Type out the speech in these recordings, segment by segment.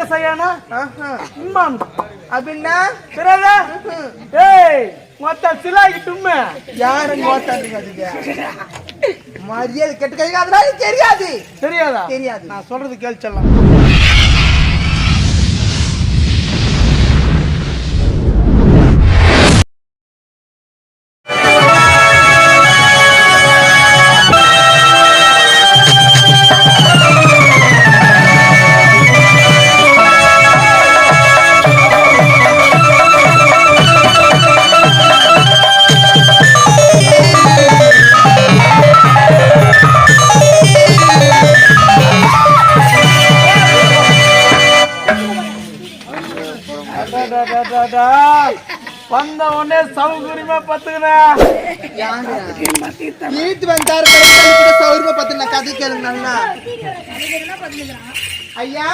கசையானா ஆஹா. இம்மான் அப்படின்னா தெரியாதா ஏய் மொத்த சிலாகிட்டுமே யாரும் ஓட்டாதுங்க அதுக்கு மரியாதை கெட்டு கை அதனால தெரியாது. தெரியாதா? தெரியாது. நான் சொல்றது கேள்ச்சலாம் வந்த உடனே சௌகரியமா பத்துக்கிறேன் வீட்டு வந்தாரு பார்த்து நான் கதை கேளுங்க நல்லா. ஐயா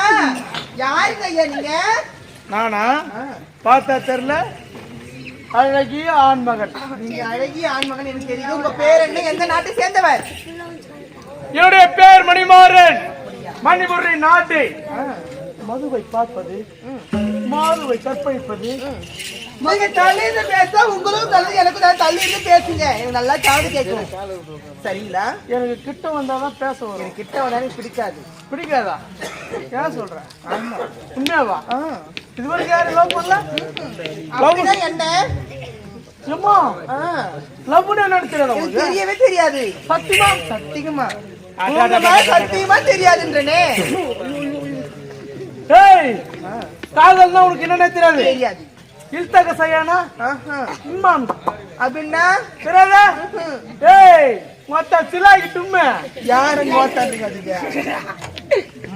யாருங்க ஐயா நீங்க? நானா? பார்த்தா தெரியல. அழகிய ஆண்மகன். நீங்க அழகிய ஆண்மகன் எனக்கு தெரியும் உங்க பேர் என்ன? எந்த நாட்டை சேர்ந்தவர்? என்னுடைய பேர் மணிமாறன். மணிபுரி நாட்டு. மதுவை பார்ப்பது. மாதுவை கற்பழிப்பது நீங்க தள்ளிட்டு பேச உங்களும் தள்ளி எனக்கும் தான் தள்ளிட்டு பேசுங்க. எனக்கு நல்லா காது கேட்கும் சரிங்களா? எனக்கு கிட்ட வந்தாதான் பேச வரும். எனக்கு கிட்ட வந்தாலே பிடிக்காது. பிடிக்காதா? ஏன் சொல்றேன் ஆமா. உண்மையாவா? ஆ. இது வரைக்கும் யாரும் லவ் பண்ணல? என்ன? ஏம்மா ஆ. லவ்னு என்னன்னு தெரியாதா எனக்கு தெரியவே தெரியாது. சத்தியமா? சத்தியமா. சத்தியமா தெரியாதுன்றனே. ஏய்! காதல்னா உனக்கு என்னன்னே தெரியாது. தெரியாது. இல்தக சையானா? ஆஹா. இம்மான். அப்படின்னா ஏய். மொத்த சிலாகிட்டுமே யாரும்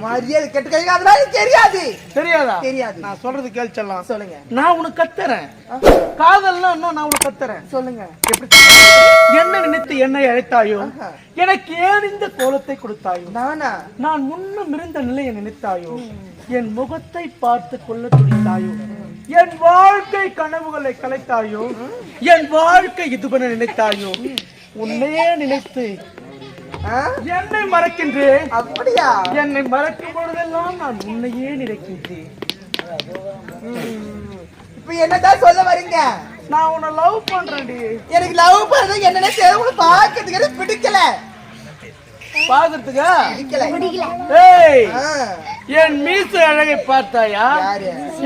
மரியாதை கெட்டு கை அதனால தெரியாது. தெரியாதா? தெரியாது. நான் சொல்றது கேள்ச்சலாம் சொல்லுங்க. நான் உனக்கு கத்துறேன். காதல்னா என்ன? நான் உனக்கு கத்துறேன். சொல்லுங்க. எப்படி என்ன நினைத்து என்னை அழைத்தாயோ. எனக்கு ஏன் இந்த கோலத்தை கொடுத்தாயோ? நானா? நான் முன்னும் இருந்த நிலையை நினைத்தாயோ? என் முகத்தை பார்த்து கொள்ள துடித்தாயோ? என் வாழ்க்கை கனவுகளை கலைத்தாயோ? என் வாழ்க்கை இதுவென நினைத்தாயோ? உன்னையே நினைத்து? என்னை மறக்கின்றேன். அப்படியா? என்னை மறக்கும் பொழுதெல்லாம் நான் உன்னையே நினைக்கின்றேன். இப்ப என்னதான் சொல்ல வரீங்க? நான் உன்னை லவ் பண்றேன்டி. எனக்கு லவ் பண்றது என்னன்னு தெரியல பாக்கிறதுக்கு பிடிக்கல. பாக்குறதுக்கா பிடிக்கல. ஏய். என் மீசு அழகை பார்த்தாயா?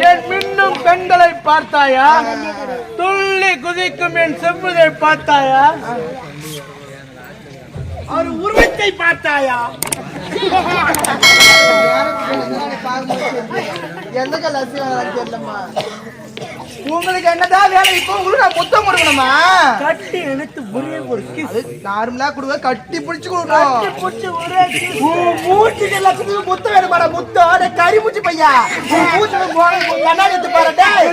என் மின்னும் கண்களை பார்த்தாயா? துள்ளி குதிக்கும் என் செவ்வுதை பார்த்தாயா? அவர் உருவத்தை பார்த்தாயா? எந்த கலாசி தெரியலம்மா. உங்களுக்கு என்னதான் வேலை? இப்போ உங்களுக்கு நான் முத்தம் கொடுக்கணுமா? கட்டி இழுத்து ஒரே ஒரு கிஸ் நார்மலா கொடுக்க கட்டி பிடிச்சு கொடுக்கணும். பிடிச்சி ஒரே kiss. உன் மூச்சுக்கு எல்லாத்துக்கும் முத்தம் வேணும் பாடா முத்தம். அட கறி மூச்சு பையா. மூச்சுக்கு போன கண்ணாடி எடுத்து பாரு. டேய்?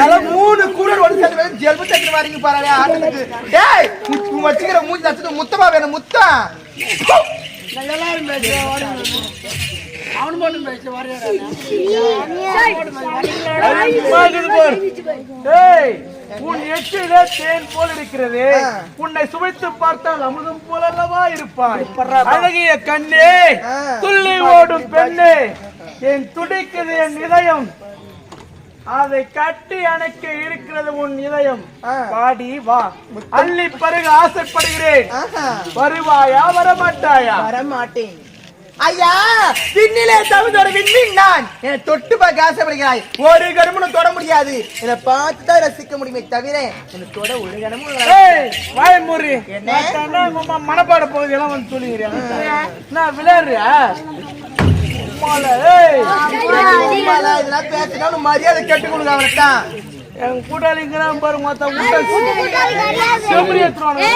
நல்லா மூணு கூடல் ஒன்று சேர்த்து ஜெல்பு சக்கர வாரிங்க பாரு ஆட்டத்துக்கு. டேய் வச்சுக்கிற மூச்சு லட்சத்துக்கு முத்தமா வேணும் முத்தம். உன் எச்சிலே தேன் போல் இருக்கிறது. உன்னை சுவைத்து பார்த்தால் அமுதம் போல அல்லவா இருப்பாய் அழகிய கண்ணே. துள்ளி ஓடும் பெண்ணே. என் துடிக்குது என் இதயம். அதை கட்டி அணைக்க இருக்கிறது உன் இதயம். பாடி வா. அள்ளி பருக ஆசைப்படுகிறேன். வருவாயா வரமாட்டாயா? வர மாட்டேன் ஐயா பின்னிலே தவிதோட விண்மீன் நான். என்னை தொட்டு பார்க்க ஆசைப்படுகிறாய் ஒரு கருமனும் தொட முடியாது. என்னை பார்த்து தான் ரசிக்க முடியுமே தவிர என்னை தொட ஒரு கணமும் ஏய் வாய மூறி என்ன? மனப்பாட பகுதியெல்லாம் வந்து சொல்லிக்கிறியா? நான் விளையாடுறியா? இதெல்லாம் பேசினா உனக்கு மரியாதை கெட்டு கொடுங்க அவனுக்கு தான். என் கூட்டாளிங்கிறான் பாரு மொத்த தானே?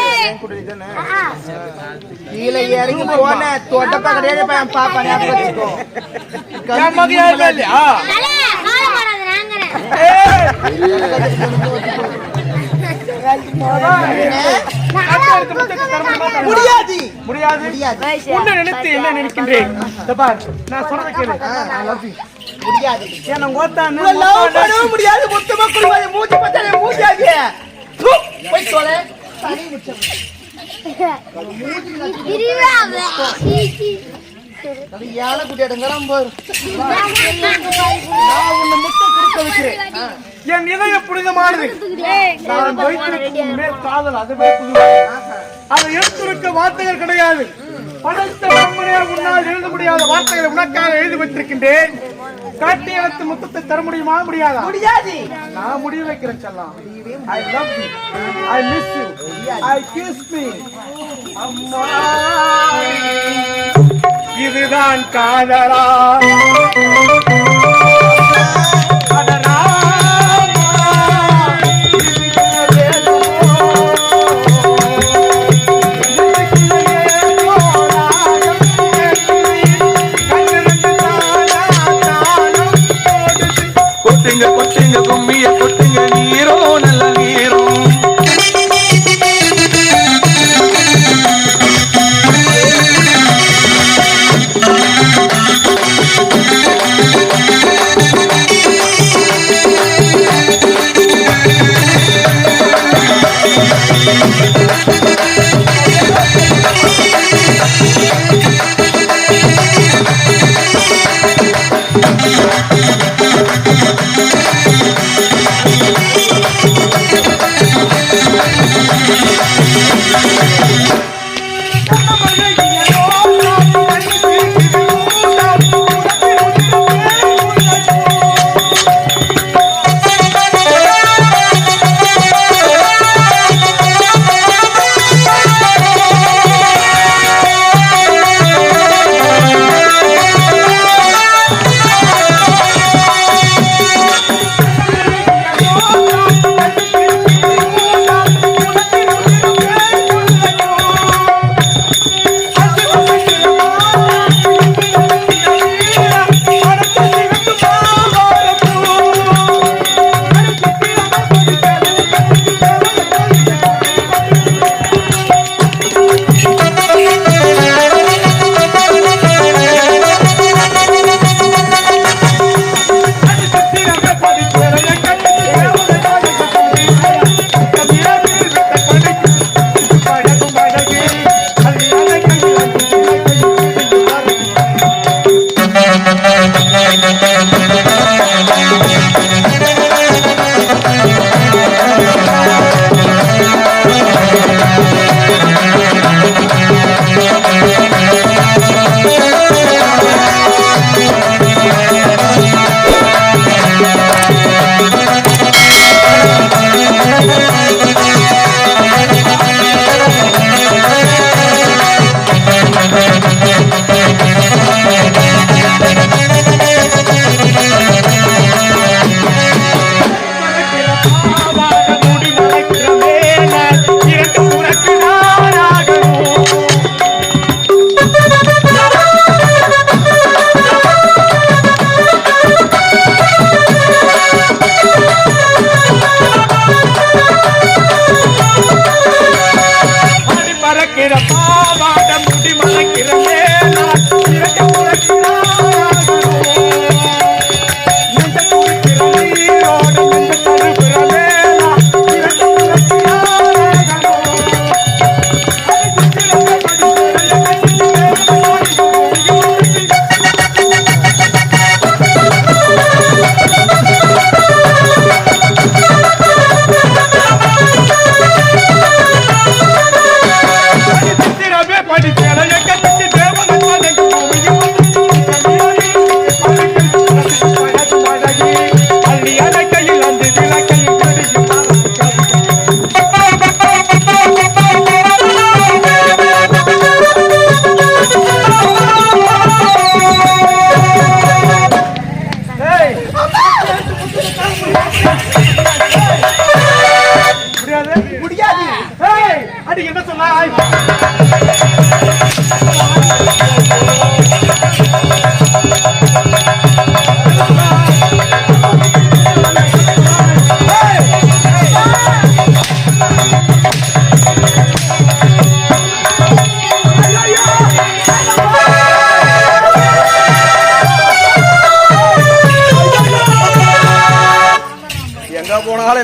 கீழே இறங்கி போன தொட்டப்பா கிடையாது பையன் பாப்பா ஞாபகம் வச்சுக்கோ. மகன் யாருமே இல்லையா. முடியாது. முடியாது? நினைத்து என்ன நினைக்கின்றேன்? நான் சொல்றத கேளு. முடியாது. ஓத்தான்னு உங்களை love பண்ணவும் முடியாது. மொத்தமா குடும்பம். மூச்சு பார்த்தாலே மூச்சாது தூ, போய் தொலை. சனி முச்சம் அது யானை குட்டி எடுங்கிறான் பாரு. நான் உன்னை முத்தம் கொடுக்க வைக்கிறேன். என் இதயம் புனிதமானது நான் வைத்திருக்கும் மேல் காதல் அதுவே அதை எடுத்துரைக்க வார்த்தைகள் கிடையாது. படைத்த உன்னால் எழுத முடியாத வார்த்தைகளை உனக்காக எழுதி வைத்திருக்கின்றேன். காட்டி எனக்கு முத்தத்தை தர முடியுமா? முடியாதா? முடியாது. நான் முடிவு வைக்கிறேன் செல்லம் I love you I miss you I kiss me அம்மா. இதுதான் காதலா.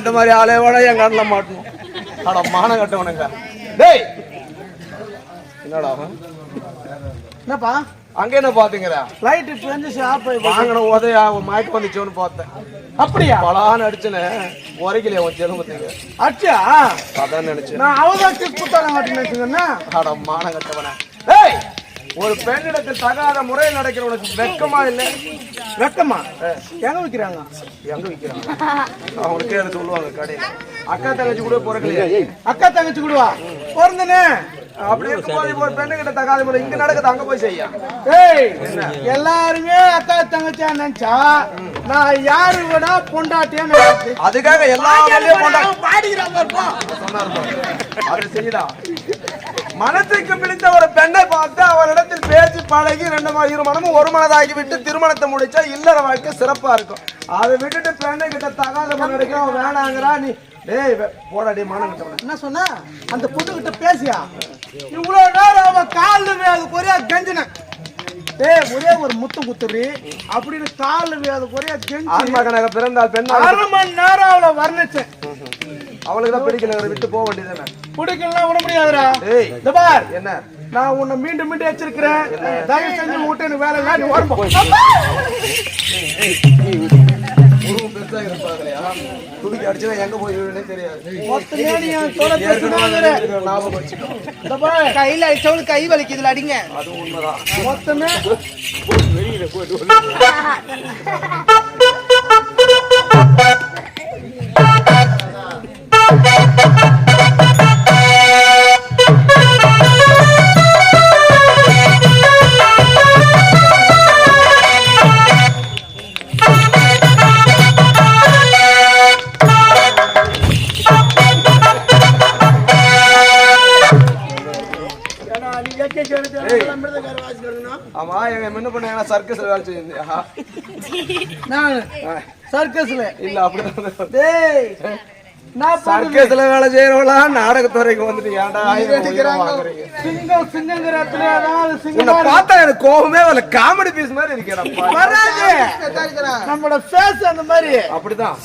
இந்த மாதிரி ஆளே விட என் கண்ணில் மாட்டணும். அட மான கட்டவனுங்க. டேய்! என்னடா என்னப்பா? அங்க என்ன பாத்துங்கிற லைட் பிரிஞ்சு ஆஃப் ஆகி வாங்கின உதய மயக்கம் வந்துச்சோன்னு பார்த்தேன். அப்படியா? பலான்னு அடிச்சுன்னு உரைக்கலையே உன் ஜெலுமத்துக்கு அச்சா அதான் நினைச்சேன். நான் அவதான் புத்தாங்க மாட்டேன்னு வச்சுக்கோன்னா அட மானங்கட்டவன ஏய்! ஒரு பெண்ணிடத்தில் தகாத முறையில் நடக்கிற உனக்கு வெட்கமா இல்லை? வெக்கமா? எங்க விக்கிறாங்க? எங்க விக்கிறாங்க? அவனுக்கே அதை சொல்லுவாங்க கடையில். அக்கா தங்கச்சி கூட பிறக்கலையே? அக்கா தங்கச்சி கூடவா? பிறந்தனே. அப்படி இருக்கும்போது இப்போ ஒரு பெண்ணு கிட்ட தகாத முறை இங்க நடக்குது அங்க போய் செய்ய? ஏய் எல்லாருமே அக்கா தங்கச்சியா நினைச்சா நான் யாரு விட பொண்டாட்டியா அதுக்காக எல்லா வேலையும் கொண்டா சொன்னாரு பாரு. அது செய்யடா. மனத்துக்கு பிடித்த ஒரு பெண்ணை பார்த்து அவரிடத்தில் பேசி பழகி ரெண்டு இரு மனமும் ஒரு மனதாகி விட்டு திருமணத்தை முடிச்சா இல்லற வாழ்க்கை சிறப்பா இருக்கும். அதை விட்டுட்டு பெண்ணை கிட்ட தகாத அவன் வேணாங்கிறா நீ டேய் வே- போடா டேய் மானம் கிட்டவன என்ன சொன்னா? அந்த பொண்ணு கிட்ட பேசியா? இவ்வளவு நேரம் அவன் காலில் வேதுக்கு ஒரே கெஞ்சின. டேய் ஒரே ஒரு முத்து குத்துறி அப்படின்னு காலில் வேதுக்கு ஒரே கெஞ்சி ஆன்மகனாக பிறந்தால் பெண்ணா அரை மணி நேரம் அவளை வர்ணிச்சேன். அவளுக்கு தான் பிடிக்கல அவரை விட்டு போக வேண்டியதுதானே? பிடிக்கலாம் விட முடியாதுடா. ஏய் இந்த பார். என்ன? நான் உன்னை மீண்டும் மீண்டும் வச்சிருக்கிறேன் தயவு செஞ்சு விட்டு எனக்கு வேலை இல்லை நீ ஓரம்போ உருவம் பெருசா இருப்பாங்களையா துடிக்க அடிச்சுனா எங்க போய் விழுனே தெரியாது. கையில கை வலிக்குதுல அடிங்க. அது உண்மைதான். மொத்தமே ஆமா எங்க என்ன பண்ணாங்க? சர்க்கஸ்ல வேலை செஞ்சிருந்தியா நான்? சர்க்கஸ்ல இல்ல அப்படிதான் டேய் சர்க்கஸ்ல வேலை செய்யறவளா நாடகத்துறைக்கு வந்துட்டு ஏன்டா சிங்கம் சிங்கங்கிற இடத்துல அதாவது உன்னை சிங்கம் பார்த்தா எனக்கு கோபமே வரல. காமெடி பீஸ் மாதிரி இருக்கேன் வராது. நம்மளோட ஃபேஸ் அந்த மாதிரி. அப்படிதான்.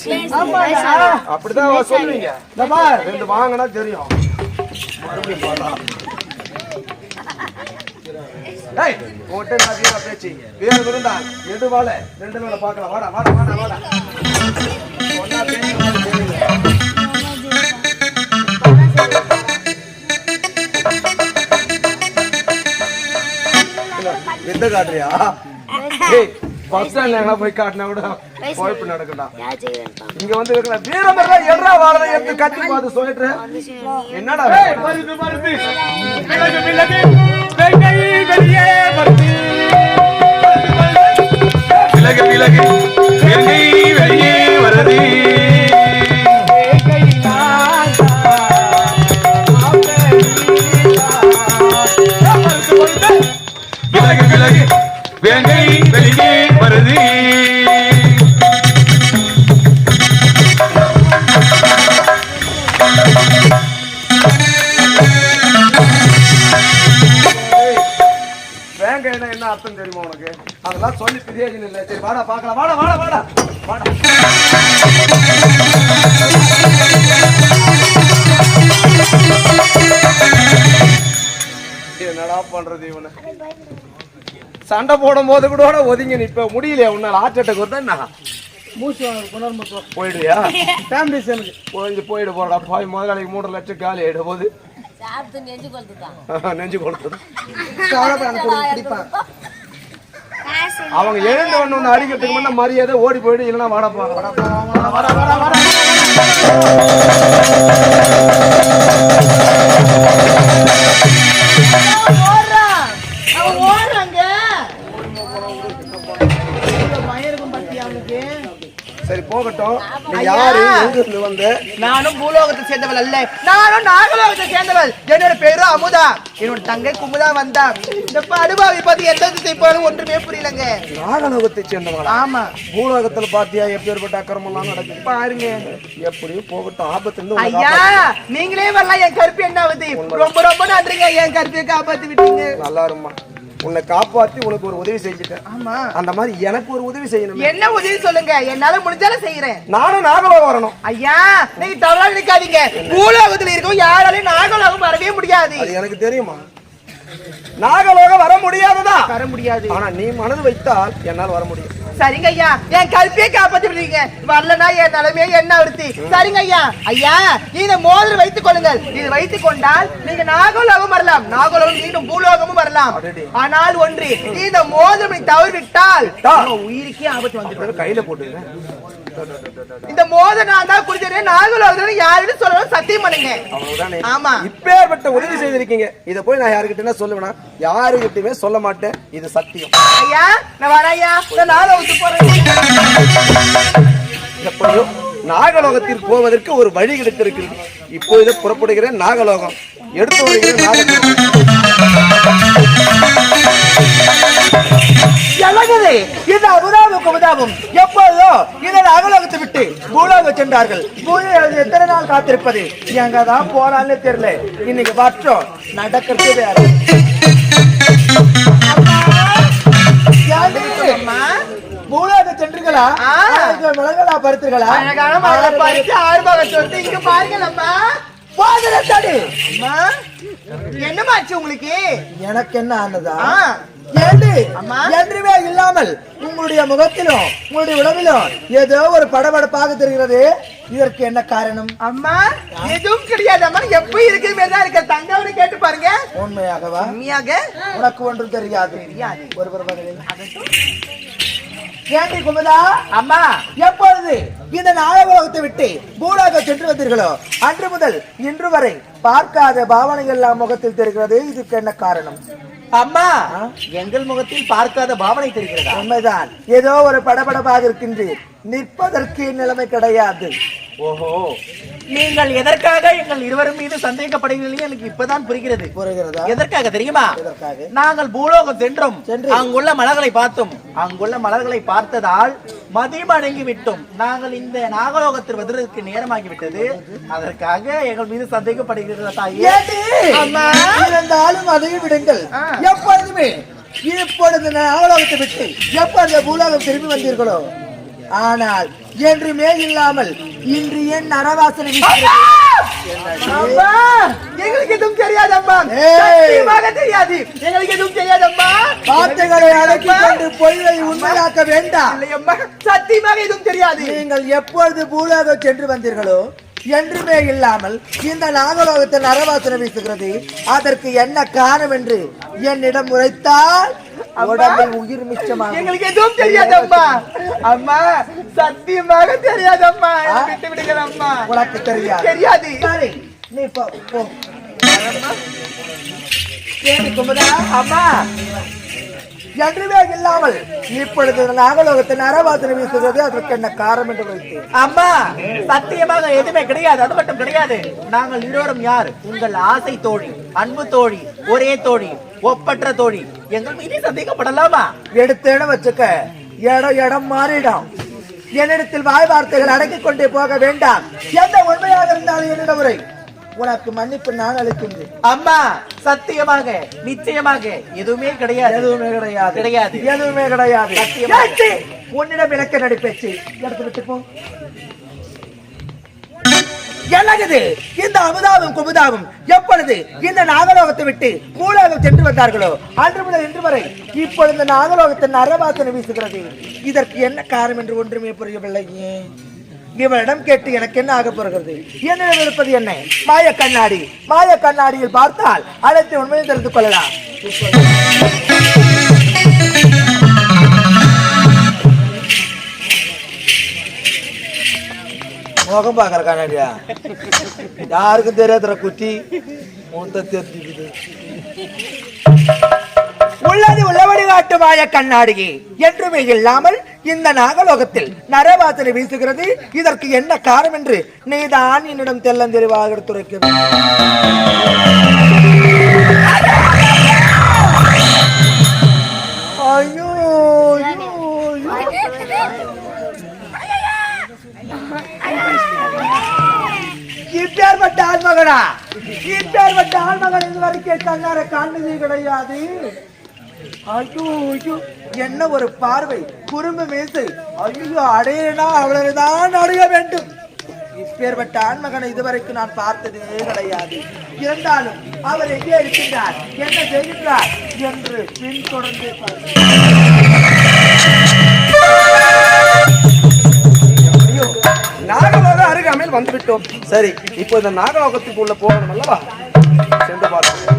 அப்படிதான் சொல்லுவீங்க. இந்த ரெண்டு வாங்கினா தெரியும். மறுபடியும் பார்த்தா உன்கிட்ட நான் வீரா பேச்சு வீர விருந்தா எது வாழ? ரெண்டு வேலை பார்க்கலாம் வாடா வாடா வாடா வாடா. பேச்சு வித்தை காட்டுறியா பஸ் ஸ்டாண்ட்ல எங்க போய் காட்டினா கூட குழப்பம் நடக்கட்டா இங்க வந்து இருக்கிற வீரமெல்லாம் எட்ரா வாழை எடுத்து கட்டி பார்த்து சொல்லிட்டு என்னடா வருது வருது விலகு விலகு. வெங்கை வெளியே வருது அதெல்லாம் சொல்லி பிரயோஜனம் இல்லை சரி வாடா பார்க்கலாம். வாடா வாடா வாடா. வாடா. என்னடா பண்றது இவனை? சண்டை போடும் போது கூட ஒதுங்கி நிப்ப. முடியலையா உன்னால? ஆச்சட்டக்கு வருதா என்ன? மூச்சு போயிடுவியா? ஃபேமிலி எனக்கு போயிட்டு போயிடு போடா. போய் முதலாளிக்கு மூணு லட்சம் காலி ஆயிடும் போது. சாப்பிட்டு நெஞ்சு கொளுத்துதான் நெஞ்சு கொடுத்தது பிடிப்பான் அவங்க எழுந்த ஒண்ணு ஒண்ணு அடிக்கிறதுக்கு முன்ன மரியாதை ஓடி போயிடு இல்லைன்னா வாடப்பா வாடப்பா வாடா வாடா வாடா சரி போகட்டும். நீ யாரு? எங்க இருந்து வந்து? நானும் பூலோகத்தை சேர்ந்தவள் அல்ல. நானும் நாகலோகத்தை சேர்ந்தவள். என்னோட பேரு அமுதா. என்னோட தங்கை குமுதா வந்தா. இந்த படுபாவை பத்தி எந்த திசை போனாலும் ஒன்றுமே புரியலங்க. நாகலோகத்தை சேர்ந்தவங்களா ஆமா. பூலோகத்துல பாத்தியா எப்பேற்பட்ட அக்கிரமெல்லாம் நடக்குது? பாருங்க. எப்படியும் போகட்டும். ஆபத்துல ஐயா நீங்களே வரலாம். என் கருப்பு என்ன ஆகுது? ரொம்ப ரொம்ப நன்றிங்க. என் கருப்பை காப்பாத்தி விட்டீங்க. நல்லா இருமா உன்னை காப்பாத்தி உனக்கு ஒரு உதவி செஞ்சுட்டேன். ஆமா. அந்த மாதிரி எனக்கு ஒரு உதவி செய்யணும். என்ன உதவி சொல்லுங்க? என்னால முடிஞ்சாலும் செய்யறேன். நானும் நாகலோகம் வரணும். ஐயா நீங்க தவறா நினைக்காதீங்க. பூலோகத்துல இருக்கவும் யாராலையும் நாகலோகம் வரவே முடியாது. எனக்கு தெரியுமா? நாகலோகம் வர முடியாதுதா? வர முடியாது. ஆனா நீ மனது வைத்தால் என்னால் வர முடியும். சரிங்க ஐயா என் கல்வியை காப்பாத்தி விடுறீங்க வரலனா என் நிலைமையே என்ன வருத்தி சரிங்க ஐயா ஐயா இந்த மோதிரம் வைத்துக் கொள்ளுங்கள். இது வைத்துக் கொண்டால் நீங்க நாகலோகம் வரலாம். நாகலோகம் மீண்டும் பூலோகமும் வரலாம். ஆனால் ஒன்று இந்த மோதிரம் தவறிவிட்டால் உயிருக்கே ஆபத்து வந்துடும். கையில போட்டுக்கிறேன். இந்த மோதிரம் நான் தான் குடிச்சேன் நாகலோகம் யாருன்னு சொல்லணும் சத்தியம் பண்ணுங்க. அவ்வளவுதானே? ஆமா. இப்பேற்பட்ட உதவி செய்திருக்கீங்க. இத போய் நான் யாருக்கிட்ட சொல்லுவேனா யாருக்கிட்டயுமே சொல்ல மாட்டேன். இது சத்தியம். ஐயா நான் வரேன் ஐயா. நான் நாகலோகத்துக்கு போறேன். எப்படியோ நாகலோகத்தில் போவதற்கு ஒரு வழி கிடைத்திருக்கிறது. இப்பொழுது புறப்படுகிறேன் நாகலோகம். எடுத்து வருகிறேன் நாகலோகம். இழகுது இந்த அபுதாபும் குமுதாபும் எப்போதோ இந்த அகலோகத்தை விட்டு பூலோகம் சென்றார்கள். பூலோகம் எத்தனை நாள் காத்திருப்பது? எங்க தான் போனான்னு தெரியல. இன்னைக்கு வற்றோம் நடக்கிறது வேற. பூலோகம் சென்றீங்களா மிளகலா பருத்துகளா அழகான மழை ஆறுபாகத்தை வந்து இங்க பாருங்க பாதரத்தாடு என்னமாச்சு உங்களுக்கு? எனக்கு என்ன ஆனதா. என்றுமே இல்லாமல் உங்களுடைய முகத்திலும் உங்களுடைய உடம்பிலும் ஏதோ ஒரு படபடப்பாக தெரிகிறது. இதற்கு என்ன காரணம்? அம்மா எதுவும் கிடையாது அம்மா எப்ப இருக்கிற மாதிரி தான் இருக்க தங்கவனை கேட்டு பாருங்க. உண்மையாகவா? உண்மையாக. உனக்கு ஒன்றும் தெரியாது. ஒருவர் பதிலில். ஏண்டி குமுதா? அம்மா எப்பொழுது இந்த நாகலோகத்தை விட்டு பூலோகம் சென்று வந்தீர்களோ? அன்று முதல் இன்று வரை பார்க்காத பாவனைகள் எல்லாம் முகத்தில் தெரிகிறது. இதுக்கு என்ன காரணம்? அம்மா எங்கள் முகத்தில் பார்க்காத பாவனை தெரிகிறதா? உண்மைதான். ஏதோ ஒரு படபடப்பாக இருக்கின்றீர். நிற்பதற்கு நிலைமை கிடையாது. ஓஹோ. நீங்கள் எதற்காக எங்கள் இருவரும் மீது சந்தேகப்படுகிறீர்கள்? எனக்கு இப்பதான் புரிகிறது. புரிகிறதா? எதற்காக தெரியுமா? நாங்கள் பூலோகம் சென்றோம். சென்று. அங்குள்ள மலர்களை பார்த்தோம். அங்குள்ள மலர்களை பார்த்ததால் மதிமடங்கி விட்டோம். நாங்கள் இந்த நாகலோகத்தில் வருவதற்கு நேரமாகி விட்டது. அதற்காக எங்கள் மீது சந்தேகப்படுகிறது தாயே. இருந்தாலும் அதையும் விடுங்கள். எப்பொழுதுமே இப்பொழுது நாகலோகத்தை விட்டு எப்பொழுது பூலோகம் திரும்பி வந்தீர்களோ? ஆனால் என்றுமே இல்லாமல் இன்று ஏன் நரவாசனை எங்களுக்கு எதுவும் தெரியாது அம்மா தெரியாது. எங்களுக்கு எதுவும் தெரியாது அம்மா வார்த்தைகளை அடக்கிக் கொண்டு பொய்யை உண்மையாக்க வேண்டாம். சத்தியமாக எதுவும் தெரியாது. நீங்கள் எப்பொழுது பூலோகம் சென்று வந்தீர்களோ என்றுமே இல்லாமல் இந்த நாகலோகத்தில் நரவாசனை வீசுகிறது. அதற்கு என்ன காரணம் என்று என்னிடம் உரைத்தால் உடம்பில் உயிர் மிச்சமாகும். எங்களுக்கு எதுவும் தெரியாது அம்மா சத்தியமாக தெரியாது அம்மா என்னை விட்டு விடுங்கள் அம்மா உனக்கு தெரியாது. தெரியாது. நீ போ போ? அம்மா. என்றுமே இல்லாமல் இப்பொழுது நாகலோகத்தில் நரவாசனை வீசுகிறது. அதற்கு என்ன காரணம் என்று வைத்தேன் அம்மா சத்தியமாக எதுவுமே கிடையாது. அது மட்டும் கிடையாது. நாங்கள் இருவரும் யார்? உங்கள் ஆசை தோழி அன்பு தோழி ஒரே தோழி ஒப்பற்ற தோழி. எங்கள் மீது சந்தேகப்படலாமா? எடுத்த இடம் வச்சுக்க. இடம் இடம் மாறிடும். என்னிடத்தில் வாய் வார்த்தைகள் அடக்கிக் கொண்டே போக வேண்டாம். எந்த உண்மையாக இருந்தாலும் என்னிடம் உரை. உனக்கு மன்னிப்பு நான் அளிக்கின்றேன். அம்மா சத்தியமாக நிச்சயமாக எதுவுமே கிடையாது. எதுவுமே கிடையாது. கிடையாது. எதுவுமே கிடையாது. உன்னிடம் விளக்க நடிப்பேச்சு. எடுத்து விட்டு போ. இந்த அமுதாவும் குமுதாவும் எப்பொழுது இந்த நாகலோகத்தை விட்டு பூலோகம் சென்று வந்தார்களோ? அன்று முதல் இன்று வரை இப்பொழுது நாகலோகத்தின் நரவாசனை வீசுகிறது. இதற்கு என்ன காரணம் என்று ஒன்றுமே புரியவில்லை இவனிடம் இவரிடம் கேட்டு எனக்கு என்ன ஆக போகிறது? என்னிடம் இருப்பது என்ன? மாய கண்ணாடி. மாய கண்ணாடியில் பார்த்தால் அனைத்து உண்மையும் தெரிந்து கொள்ளலாம். முகம் பாக்குற கண்ணாடியா? யாருக்கும் தெரியாதுற குத்தி மூத்த தெரிஞ்சுக்குது. உள்ளது உள்ளபடி காட்டு கண்ணாடி என்றுமே இல்லாமல் இந்த நாகலோகத்தில் நரவாசனை வீசுகிறது. இதற்கு என்ன காரணம் என்று நீதான் என்னிடம் தெல்லந்தெளிவாக எடுத்துரைக்க இப்பேற்பட்ட ஆண்மகனா? இப்பேற்பட்ட ஆண்மகன் இது வரைக்கும் கண்ணார காண்பதே கிடையாது. ஐயோ ஐயோ என்ன ஒரு பார்வை. குறும்பு மீசை. ஐயோ அடையனா அவ்வளவுதான் அடைய வேண்டும். இப்பேற்பட்ட ஆண்மகனை இதுவரைக்கும் நான் பார்த்ததே கிடையாது. இருந்தாலும் அவர் எங்கே இருக்கின்றார்? என்ன செய்கின்றார்? என்று பின்தொடர்ந்து நாகலோக அருகாமையில் வந்துவிட்டோம். சரி இப்போ இந்த நாகலோகத்துக்குள்ள போகணும் அல்லவா சென்று பார்த்தோம்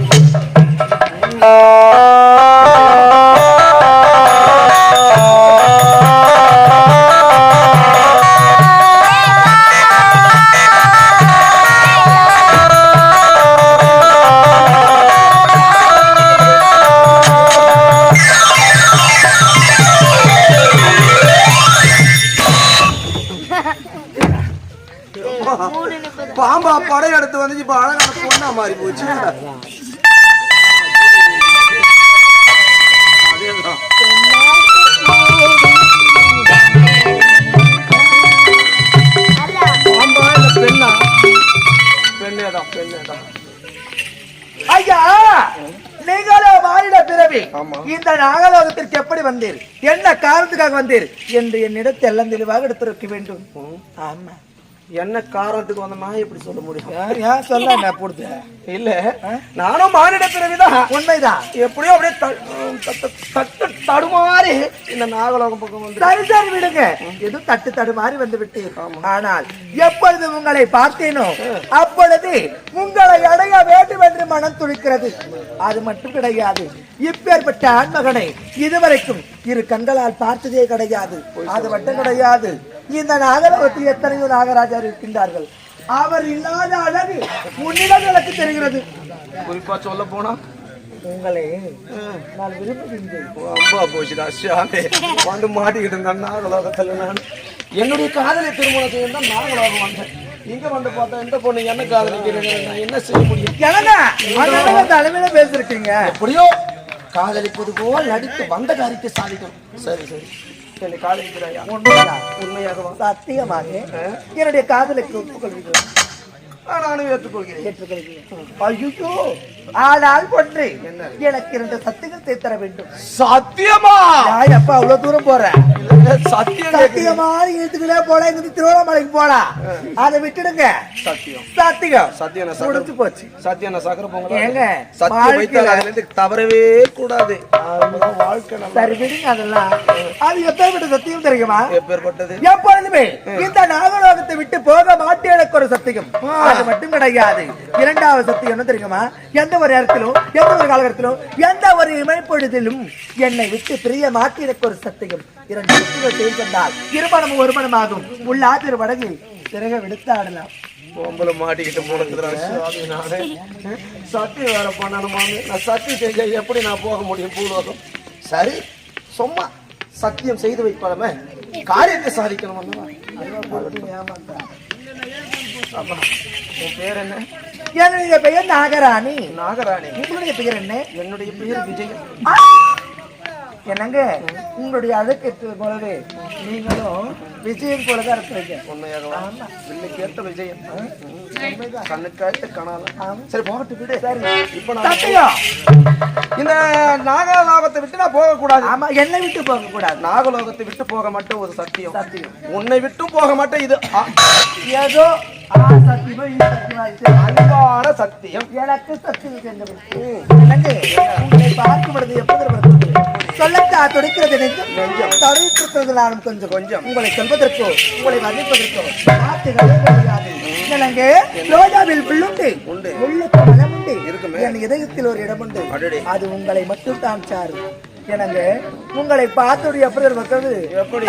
பாம்பா படையெடுத்து வந்துச்சு வந்து இப்ப அழகான பொண்ணா மாறி போச்சு. ஆமா. இந்த நாகலோகத்திற்கு எப்படி வந்தீர்? என்ன காரணத்துக்காக வந்தீர்? என்று என்னிடத்தில் எல்லாம் தெளிவாக எடுத்திருக்க வேண்டும். ஆமா என்ன காரணத்துக்கு வந்தமா எப்படி சொல்ல முடியும்? ஏன், ஏன் சொல்ல நான் போடுது? இல்ல நானும் மானிட பிறவிதான். உண்மைதான். எப்படியோ அப்படியே தட்டு தடுமாறி இந்த நாகலோகம் பக்கம் வந்து சரி சரி விடுங்க. ஏதோ தட்டு தடுமாறி வந்து விட்டீர். ஆனால் எப்பொழுது உங்களை பார்த்தேனோ அப்பொழுது உங்களை அடைய வேண்டும் என்று மனம் துடிக்கிறது. அது மட்டும் கிடையாது. இப்பேற்பட்ட ஆண்மகனை இதுவரைக்கும் இரு கண்களால் பார்த்ததே கிடையாது. அது மட்டும் கிடையாது. இந்த நாகலோகத்தில் எத்தனையோ நாகராஜர் இருக்கின்றார்கள். அவர் இல்லாத அழகு உன்னிடம் எனக்கு தெரிகிறது. குறிப்பா சொல்ல போனா? உங்களை நான் விரும்புகின்றேன். அம்பா போச்சுடா சாமி வந்து மாட்டிக்கிட்டு இருந்தேன் நாகலோகத்துல நான். என்னுடைய காதலை திருமணம் செய்ய தான் நாகலோகம் வந்தேன். இங்க வந்து பார்த்தா எந்த பொண்ணு என்ன காதலிக்கிறீங்க நான் என்ன செய்ய முடியும்? தலைமையில பேசிருக்கீங்க எப்படியோ காதலிப்பது போல் நடித்து வந்த காரியத்தை சாதிக்கும் சரி சரி. என்னை காதலிக்கிறாயா? உண்மைதான். உண்மையாகவா? சத்தியமாக. என்னுடைய காதலுக்கு ஒப்புக்கொள்கிறேன். நானும் ஏற்றுக்கொள்கிறேன். ஏற்றுக்கொள்கிறேன். ஐயோ ஆனால் ஒன்று எனக்கு இரண்டு சத்தியத்தை தர வேண்டும். சத்தியமா? அப்பா அவ்வளவு தூரம் போற? சத்தியம் சத்தியமா இழுத்துக்கிட்டே போல இங்க திருவண்ணாமலைக்கு போலாம் அதை விட்டுடுங்க. சத்தியம். சத்தியம். சத்தியம் நான் முடிஞ்சு சக்கரை போச்சு. சத்தியம் சக்கரை பொங்கல்? ஏங்க, சத்தியம் தவறவே கூடாது. வாழ்க்கை நல்லா சரி விடுங்க அதெல்லாம். அது எப்பேற்பட்ட சத்தியம் தெரியுமா? எப்பேற்பட்டது? எப்பொழுதுமே இந்த நாகலோகத்தை விட்டு போக மாட்டேன் எனக்கு ஒரு சத்தியம். அது மட்டும் கிடையாது. இரண்டாவது சத்து என்ன தெரியுமா? எந்த ஒரு இடத்திலும் எந்த ஒரு காலகட்டத்திலும் எந்த ஒரு இமைப்பொழுதிலும் என்னை விட்டு பிரிய மாட்டேன் எனக்கு ஒரு சத்தியம் இரண்டு சத்துகள் செய்து கொண்டால் இருமணமும் ஒரு மனமாகும் உள்ள ஆத்திர வடகில் பிறகு விடுத்து ஆடலாம் பொம்பளை மாட்டிக்கிட்டு போனதுடா சுவாமி சத்தியம் வேற பண்ணணும் நான் சத்தியம் செஞ்ச எப்படி நான் போக முடியும் பூலோகம்? சரி சும்மா சத்தியம் செய்து வைப்பாளமே காரியத்தை சாதிக்கணும் அல்லவா? அப்பா, உன் பேர் என்ன? என்னுடைய பெயர் நாகராணி. நாகராணி. உங்களுடைய பெயர் என்ன? என்னுடைய பெயர் விஜயன் என்னங்க? உங்களுடைய அழகு போலவே. நீங்களும் விஜயம் போலதான் இருக்கிறீங்க. உண்மையாகவா? வில்லை கேட்ட விஜயன் கண்ணு கேட்ட கனால சரி போகட்டு விடு. சரி. இப்ப நான் இந்த நாகலோகத்தை விட்டு நான் போக கூடாது ஆமா என்னை விட்டு போக கூடாது நாகலோகத்தை விட்டு போக மாட்டேன் ஒரு சத்தியம். சத்தியம். உன்னை விட்டும் போக மாட்டேன் இது ஏதோ. அன்பான சத்தியம். எனக்கு சத்தியம் எனக்கு பார்க்கும் பொழுது எப்போது வருகிறது சொல்லத்தா துடைக்கிறது நெஞ்சம். தடுக்கிறது நானும் கொஞ்சம். கொஞ்சம். உங்களை சொல்வதற்கோ உங்களை வர்ணிப்பதற்கோ வார்த்தைகளே கிடையாது எனக்கு ரோஜாவில் உள்ளுண்டு உள்ளுக்கு மனம் உண்டு என் இதயத்தில் ஒரு இடம் உண்டு அது உங்களை மட்டும் தான் சார் எனங்க உங்களை பார்த்துடைய எப்படி? வைக்கிறது எப்படி